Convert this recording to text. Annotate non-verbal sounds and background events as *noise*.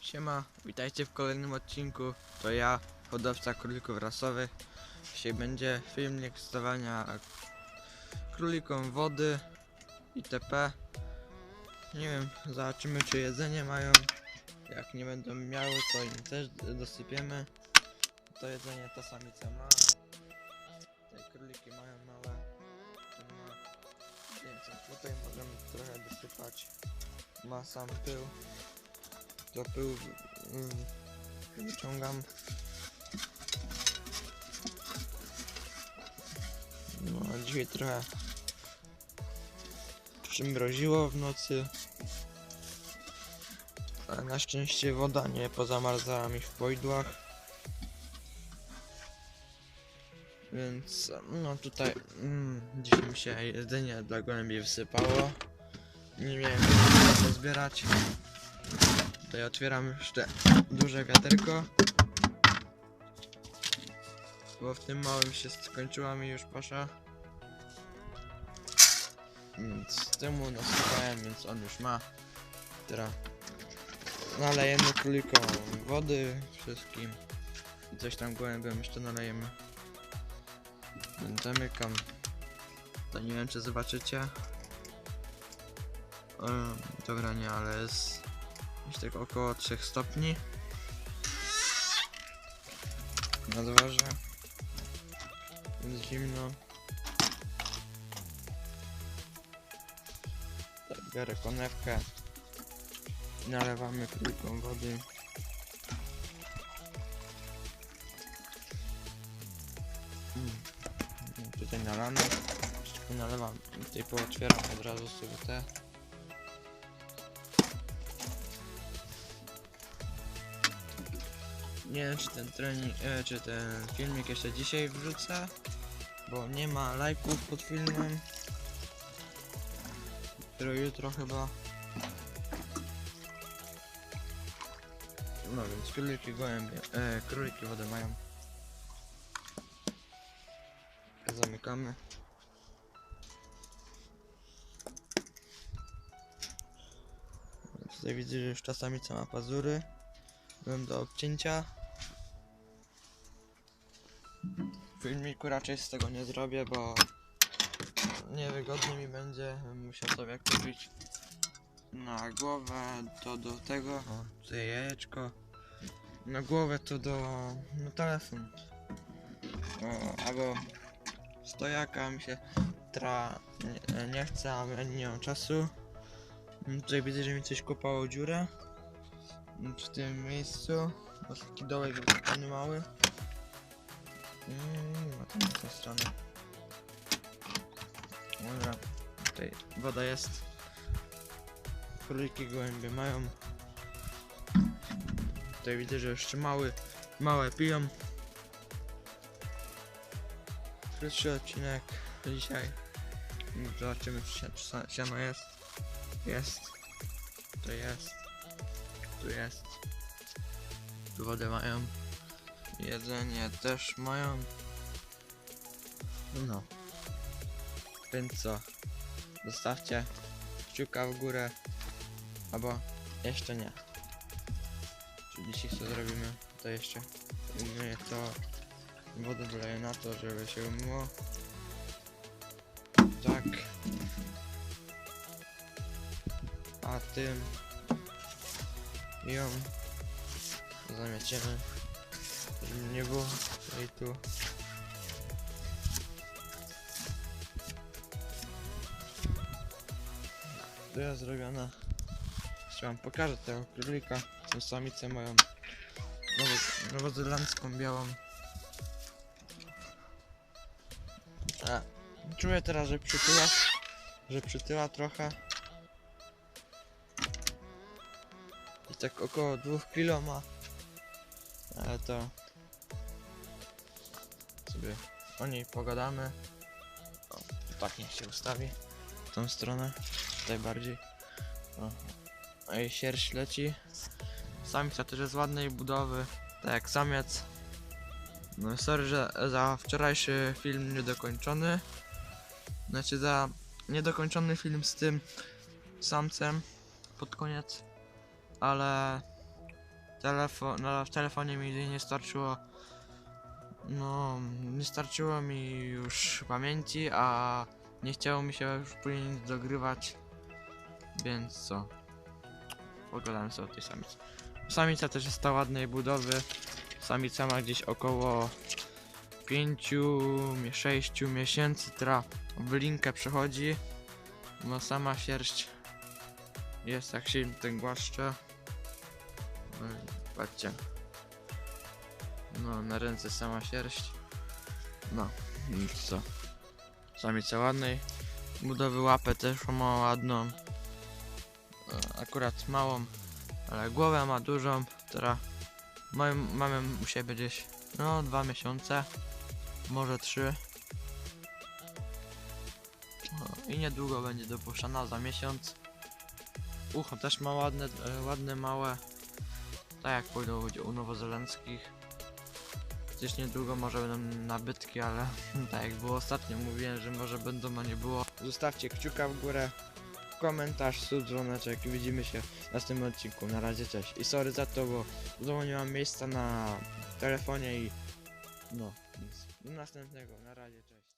Siema, witajcie w kolejnym odcinku. To ja, hodowca królików rasowych. Dzisiaj będzie filmik zdawania królikom wody itp. Nie wiem, zobaczymy czy jedzenie mają. Jak nie będą miały, to im też dosypiemy. To jedzenie ta samica ma. Te króliki mają małe. Tutaj możemy trochę dosypać. Ma sam pył. To pył mm, wyciągam. No, a dzisiaj trochę przymroziło w nocy. Ale na szczęście woda nie pozamarzała mi w pojdłach. Więc no tutaj mm, dzisiaj mi się jedzenie dla gołębi wysypało. Nie miałem co zbierać. Tutaj otwieram jeszcze duże wiaderko. Bo w tym małym się skończyła mi już pasza. Więc temu nasypałem, więc on już ma. Teraz nalejemy królikom wody wszystkim. Coś tam gołębiom jeszcze nalejemy. Zamykam. To nie wiem czy zobaczycie. Dobra nie, ale jest Gdzieś tak około 3 stopni. Na dworze. Jest zimno. Tak, biorę konewkę. Nalewamy króliką wody. Mm. Tutaj. Jeszcze nalewam. Tutaj pootwieram od razu sobie te. Nie wiem czy ten trening, e, czy ten filmik jeszcze dzisiaj wrzucę, bo nie ma lajków pod filmem. Dopiero jutro chyba. No więc króliki gołębie, e, króliki wodę mają. Zamykamy. Tutaj widzę, że już czasami co ma pazury. Byłem do obcięcia. Filmiku raczej z tego nie zrobię, bo niewygodnie mi będzie. Musiał sobie kupić na głowę to do tego. O, tutaj jajeczko. Na głowę to do no, telefon. O, albo stojaka mi się tra nie, nie chce, a nie mam czasu. Tutaj widzę, że mi coś kopało dziurę w tym miejscu. Bo taki dołek wykonany mały. Mm, a tam z tej strony. Dobra, tutaj woda jest. Króliki gołębie mają. Tutaj widzę, że jeszcze mały, małe piją. Krótszy odcinek dzisiaj. Zobaczymy czy siano jest. Jest. To jest. Tu jest. Tu wodę mają. Jedzenie też mają. No. Więc co? Zostawcie kciuka w górę. Albo jeszcze nie. Czy dzisiaj co zrobimy? To jeszcze umyję to. Wodę wleję na to, żeby się umyło. Tak. A tym ją zamieciemy nie było i tu. To jest zrobione jeszcze wam pokażę tego królika. Tą samicę moją nowo, nowozelandzką białą. A, czuję teraz, że przytyła że przytyła trochę. I tak około 2 kg ma. Ale to sobie o niej pogadamy. O, tak niech się ustawi w tą stronę, tutaj bardziej. O, a jej sierść leci. Samica też jest ładnej budowy, tak jak samiec. No sorry, że za wczorajszy film niedokończony. Znaczy za niedokończony film z tym samcem pod koniec ale telefon, no, w telefonie mi nie starczyło. No, nie starczyło mi już pamięci, a nie chciało mi się już później nic dogrywać. Więc co? Pogadałem sobie o tej samicy. Samica też jest ta ładnej budowy. Samica ma gdzieś około 5-6 miesięcy, która w linkę przechodzi. No sama sierść jest jak się ten głaszcze. No Patrzcie. No, na ręce sama sierść. No, i co? Samica ładnej. Budowy łapę też ma ładną. E, Akurat małą, ale głowę ma dużą, która mamy, mamy u siebie gdzieś, no, dwa miesiące, może trzy. No, I niedługo będzie dopuszczana za miesiąc. Ucho też ma ładne, e, ładne małe. Tak jak pójdą ludzie u nowozelandzkich. Gdzieś niedługo może będą nabytki, ale *laughs* tak jak było ostatnio mówiłem, że może będą, a nie było. Zostawcie kciuka w górę, komentarz, sub, dzwoneczek i widzimy się w następnym odcinku. Na razie, cześć. I sorry za to, bo znowu nie mam miejsca na telefonie i no, więc do następnego. Na razie, cześć.